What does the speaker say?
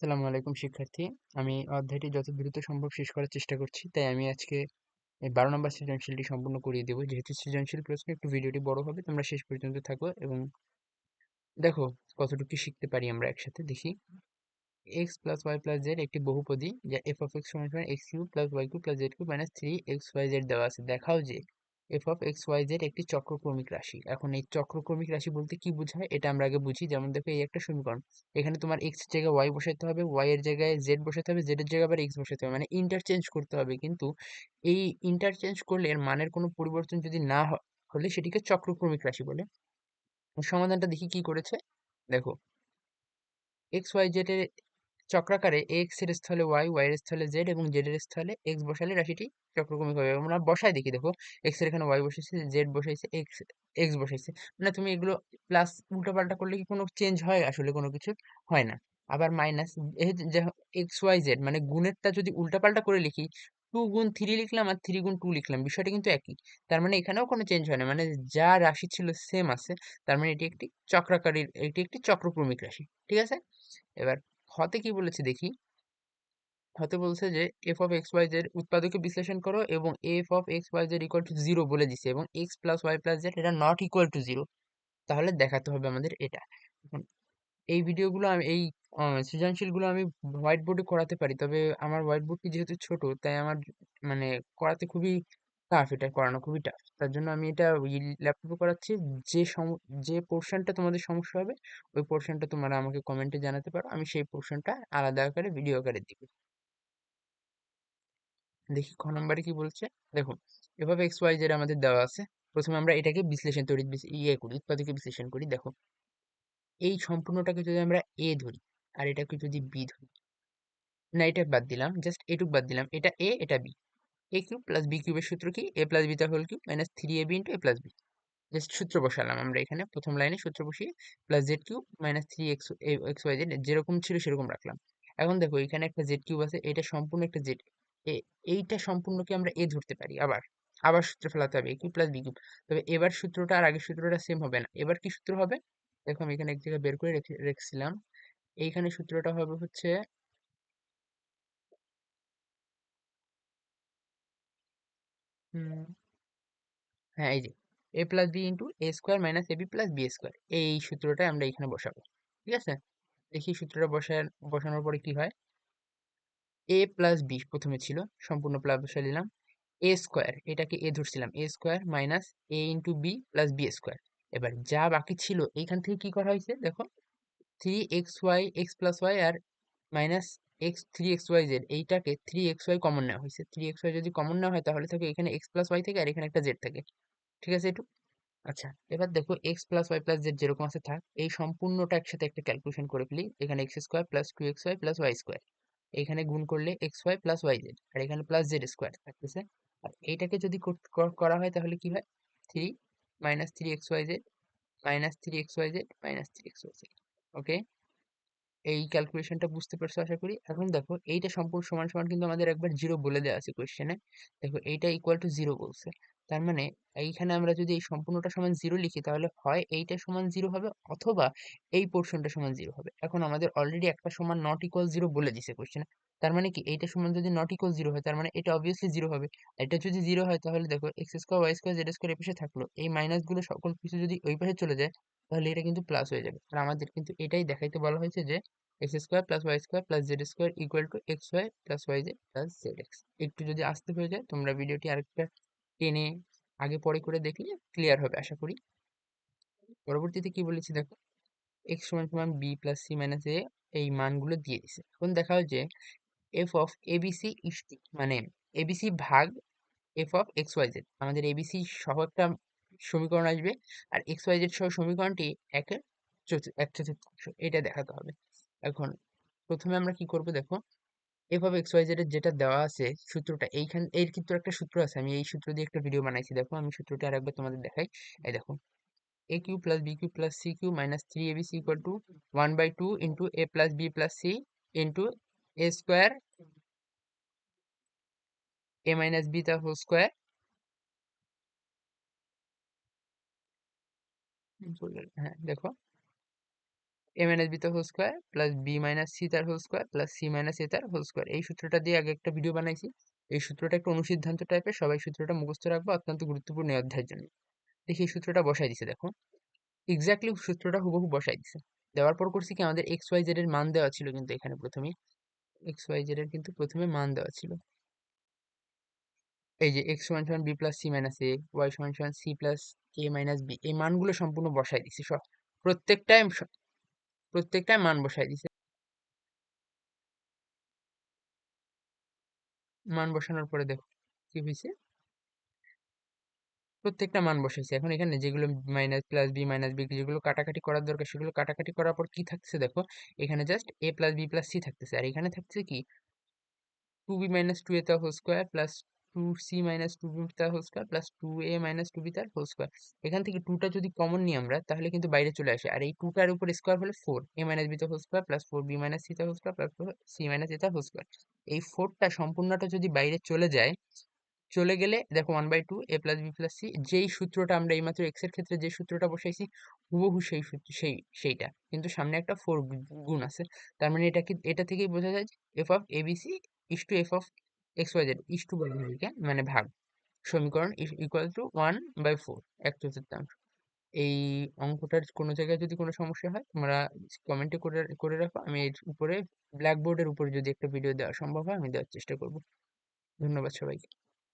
আসসালামু আলাইকুম শিক্ষার্থী। আমি অধ্যায়টি যত দ্রুত সম্ভব শেষ করার চেষ্টা করছি, তাই আমি আজকে বারো নম্বর সৃজনশীলটি সম্পূর্ণ করিয়ে দেবো। যেহেতু সৃজনশীল প্রশ্ন, একটু ভিডিওটি বড় হবে, তোমরা শেষ পর্যন্ত থাকো এবং দেখো কতটুকু শিখতে পারি আমরা একসাথে। দেখি। X plus Y plus Z একটি বহুপদী, যা এফ অফ এক্স সমান X cube plus Y cube plus Z cube minus three X Y Z দেওয়া আছে। দেখাও যে F of X Y Z একটি চক্রক্রমিক রাশি। এখন এই চক্রক্রমিক রাশি বলতে কি বোঝায় এটা আমরা আগে বুঝি। যেমন দেখো এই একটা সমীকরণ। এখানে তোমার এক্স জায়গায় ওয়াই বসাতে হবে ওয়াই এর জায়গায় জেড বসাতে হবে জেড এর জায়গায় আবার এক্স বসাতে হবে। মানে ইন্টারচেঞ্জ করতে হবে। কিন্তু এই ইন্টারচেঞ্জ করলে এর মানের কোনো পরিবর্তন যদি না হলে সেটিকে চক্রক্রমিক রাশি বলে। সমাধানটা দেখি কি করেছে। দেখো এক্স ওয়াই জেড এর চক্রাকারে এক্সের স্থলে ওয়াই ওয়াই এর স্থলে জেড এবং জেড এর স্থলে এক্স বসালে রাশিটি চক্রক্রমিক হবে আমরা বসাই দেখি, দেখো এক্সের এখানে ওয়াই বসাইছে জেড বসাইছে এক্স এক্স বসাইছে। মানে তুমি এগুলো প্লাস উল্টোপাল্টা করলে কি কোনো চেঞ্জ হয়? আসলে কোনো কিছু হয় না। আবার মাইনাস এক্স ওয়াই জেড মানে গুণেরটা যদি উল্টাপাল্টা করে লিখি টু গুণ থ্রি লিখলাম আর থ্রি গুণ টু লিখলাম, বিষয়টা কিন্তু একই। তার মানে এখানেও কোনো চেঞ্জ হয় না। মানে যা রাশি ছিল সেম আছে, তার মানে এটি একটি চক্রাকারী এটি একটি চক্রক্রমিক রাশি। ঠিক আছে? এবার হতে কি বলেছে দেখি? হতে বলছে যে F of X Y Z উৎপাদকে বিশ্লেষণ করো এবং F of X Y Z equal to zero বলে দিছে এবং X plus Y plus Z এটা নট ইকুয়াল টু জিরো তাহলে দেখাতে হবে আমাদের এটা। এখন এই ভিডিওগুলো আমি, এই সৃজনশীলগুলো আমি হোয়াইট বোর্ডে করাতে পারি। তবে আমার হোয়াইট বোর্ডটি যেহেতু ছোট, তাই আমার মানে করাতে খুবই টাফ এটা করানো খুবই টাফ তার জন্য আমি এটা ওই ল্যাপটপে করাচ্ছি। যে সম, যে পোর্শনটা তোমাদের সমস্যা হবে, ওই পোর্শনটা তোমরা আমাকে কমেন্টে জানাতে পারো। আমি সেই পোর্শনটা আলাদা আকারে ভিডিও আকারে দিব। দেখি খ নম্বরে কি বলছে। দেখো এভাবে এক্স ওয়াই জেড আমাদের দেওয়া আছে। প্রথমে আমরা এটাকে বিশ্লেষণ তৈরি ইয়ে করি, উৎপাদকে বিশ্লেষণ করি। দেখো, এই সম্পূর্ণটাকে যদি আমরা এ ধরি, আর এটাকে যদি বি ধরি, না, এটা বাদ দিলাম জাস্ট এটুক বাদ দিলাম। এটা এ এটা B A cube plus B কিউবের সূত্র কি? এ প্লাস বি তার whole cube minus three A B into A plus B just সূত্র বসালাম আমরা এখানে। প্রথম লাইনে সূত্র বসিয়ে plus Z cube minus three X X Y Z যেরকম ছিল সেরকম রাখলাম। এখন দেখো, এখানে একটা জেড কিউব আছে, এটা সম্পূর্ণ একটা জেড এইটা সম্পূর্ণকে আমরা এ ধরতে পারি আবার। আবার সূত্র ফেলাতে হবে A cube plus B cube তবে এবার সূত্রটা আর আগের সূত্রটা সেম হবে না। এবার কি সূত্র হবে? দেখো আমি এখানে এক জায়গায় বের করে রেখে, রেখেছিলাম। এইখানে সূত্রটা হবে হচ্ছে হ্যাঁ এই যে A plus B into A square minus A B plus B square এই সূত্রটা আমরা এখানে বসাবো, ঠিক আছে? দেখি সূত্রটা বসায় বসানোর পরে কি হয়? এ প্লাস বি প্রথমে ছিল, সম্পূর্ণ প্লাস বসাই নিলাম এ স্কোয়ার এটাকে A ধরছিলাম A square minus A into B plus B square এবার যা বাকি ছিল, এইখান থেকে কি করা হয়েছে? দেখো three X Y X plus Y আর minus X three X Y Z এইটাকে থ্রি এক্স ওয়াই কমন নেওয়া হয়েছে। থ্রি এক্স ওয়াই যদি কমন নেওয়া হয়, তাহলে থাকে এখানে এক্স প্লাস ওয়াই থেকে আর এখানে একটা জেড থাকে। ঠিক আছে একটু আচ্ছা এবার দেখো X plus Y plus Z যেরকম আছে, থাক। এই সম্পূর্ণটা একসাথে একটা ক্যালকুলেশন করে ফেলি। এখানে X square plus two X Y plus Y square এখানে গুণ করলে X Y plus Y Z আর এখানে প্লাস জেড স্কোয়ার থাকতেছে। আর এইটাকে যদি করা হয়, তাহলে কি হয়? Three minus three X Y Z minus three X Y Z minus three X Y Z okay এই ক্যালকুলেশনটা বুঝতে পারছ আশা করি? এখন দেখো, এইটা সম্পূর্ণ সমান সমান কিন্তু আমাদের একবার জিরো বলে দেওয়া আছে কোয়েশ্চেনে দেখো, এইটা ইকুয়াল টু জিরো বলছে। তার মানে এইখানে আমরা যদি এই সম্পূর্ণটা সমান জিরো লিখি, তাহলে হয় এইটা সমান জিরো হবে অথবা এই পোর্শনটা সমান জিরো হবে। এখন আমাদের অলরেডি একটা সমান নট ইকুয়াল জিরো বলে দিছে কোয়েশ্চেনে তার মানে কি? এইটা সমান যদি নট ইকুয়াল জিরো হয়, তার মানে এটা অবভিয়াসলি জিরো হবে। এটা যদি জিরো হয়, তাহলে দেখো X square Y square Z square এই পাশে থাকল। এই মাইনাসগুলো সকল কিছু যদি ওই পাশে চলে যায়, তাহলে এটা কিন্তু প্লাস হয়ে যাবে। আর আমাদের কিন্তু এটাই দেখাইতে বলা হয়েছে যে X square plus Y square plus Z square equal to X Y plus Y Z plus Z X একটু যদি আসতে হয়ে যায়, তোমরা ভিডিওটি আরেকটা টেনে আগে পরে করে দেখলে ক্লিয়ার হবে, আশা করি। পরবর্তীতে কি বলেছি দেখো? এক্স সমান সমান B plus C minus A এই মানগুলো দিয়ে দিছে। এখন দেখা যে এফ অফ এবিসি ইস্টি মানে এবিসি ভাগ F of X Y Z আমাদের এবিসি সহ একটা সমীকরণ আসবে আর এক্স ওয়াই জেড সহ সমীকরণটি একের এক চতুর্থাংশ। এটা দেখাতে হবে। এখন প্রথমে আমরা কি করব দেখো? অফ এক্স ওয়াই জেড এর যেটা দেওয়া আছে সূত্রটা এইখান এর কিন্তু একটা সূত্র আছে। আমি এই সূত্র দিয়ে একটা ভিডিও বানাইছি দেখো। আমি সূত্রটা আরেকবার তোমাদের দেখাই। এই দেখো। A cube plus B cube plus C cube minus three A B C equal to one by two into A plus B plus C into A square A minus B তার হোল স্কোয়ার হ্যাঁ দেখো। A minus B তার whole square plus B minus C তার whole square plus C minus A তার whole square এই সূত্রটা দিয়ে আগে একটা ভিডিও বানাইছি। এই সূত্রটা একটা অনুসিদ্ধান্ত টাইপের সবাই সূত্রটা মুখস্থ রাখব, অত্যন্ত গুরুত্বপূর্ণ অধ্যায়ের জন্য। দেখি এই সূত্রটা বসাই দিছে, দেখো। এক্স্যাক্টলি সূত্রটা হুবহু বসাই দিছে। দেওয়ার পর করছি কি, আমাদের এক্স ওয়াই জেড এর মান দেওয়া ছিল কিন্তু এখানে প্রথমে এক্স ওয়াই জেড এর কিন্তু প্রথমে মান দেওয়া ছিল। এই যে এক্স সমান সমান B plus C minus A Y সমান সমান C plus A minus B এই মানগুলো সম্পূর্ণ বসাই দিছি। সব প্রত্যেকটাই মান বসাই দিছে। মান বসানোর পরে দেখো, কি হয়েছে প্রত্যেকটা মান বসাইছে। এখন এখানে যেগুলো minus plus B minus B যেগুলো কাটাকাটি করার দরকার, সেগুলো কাটাকাটি করার পর কি থাকছে দেখো? এখানে just A plus B plus C থাকতেছে। আর এখানে থাকছে কি? Two B minus two A whole square plus two C minus two B তার whole square plus two A minus two B তার হোল স্কোয়ার এখান থেকে টুটা যদি কমন নিই আমরা, তাহলে কিন্তু বাইরে চলে আসে। আর এই টুটার উপর স্কোয়ার হলে ফোর এ মাইনাস বি তার whole square plus four B minus C তার whole square plus four C minus A তার হোল স্কোয়ার এই ফোরটা সম্পূর্ণটা যদি বাইরে চলে যায়, চলে গেলে দেখো one by two A plus B plus C যেই সূত্রটা আমরা এইমাত্র এক্সের ক্ষেত্রে যে সূত্রটা বসাইছি, হুবহু সেই সূত্র, সেই, সেইটা। কিন্তু সামনে একটা ফোর গুণ আছে। তার মানে এটা কি, এটা থেকেই বোঝা যায় যে F of ABC is two F of X Y Z is two হয় মানে ভাগ। সমীকরণ equal to one by four এক চতুর্থাংশ এই অঙ্কটার কোনো জায়গায় যদি কোনো সমস্যা হয়, তোমরা কমেন্টে করে করে রাখো। আমি এর উপরে ব্ল্যাকবোর্ডের উপরে যদি একটা ভিডিও দেওয়া সম্ভব হয়, আমি দেওয়ার চেষ্টা করব। ধন্যবাদ সবাইকে।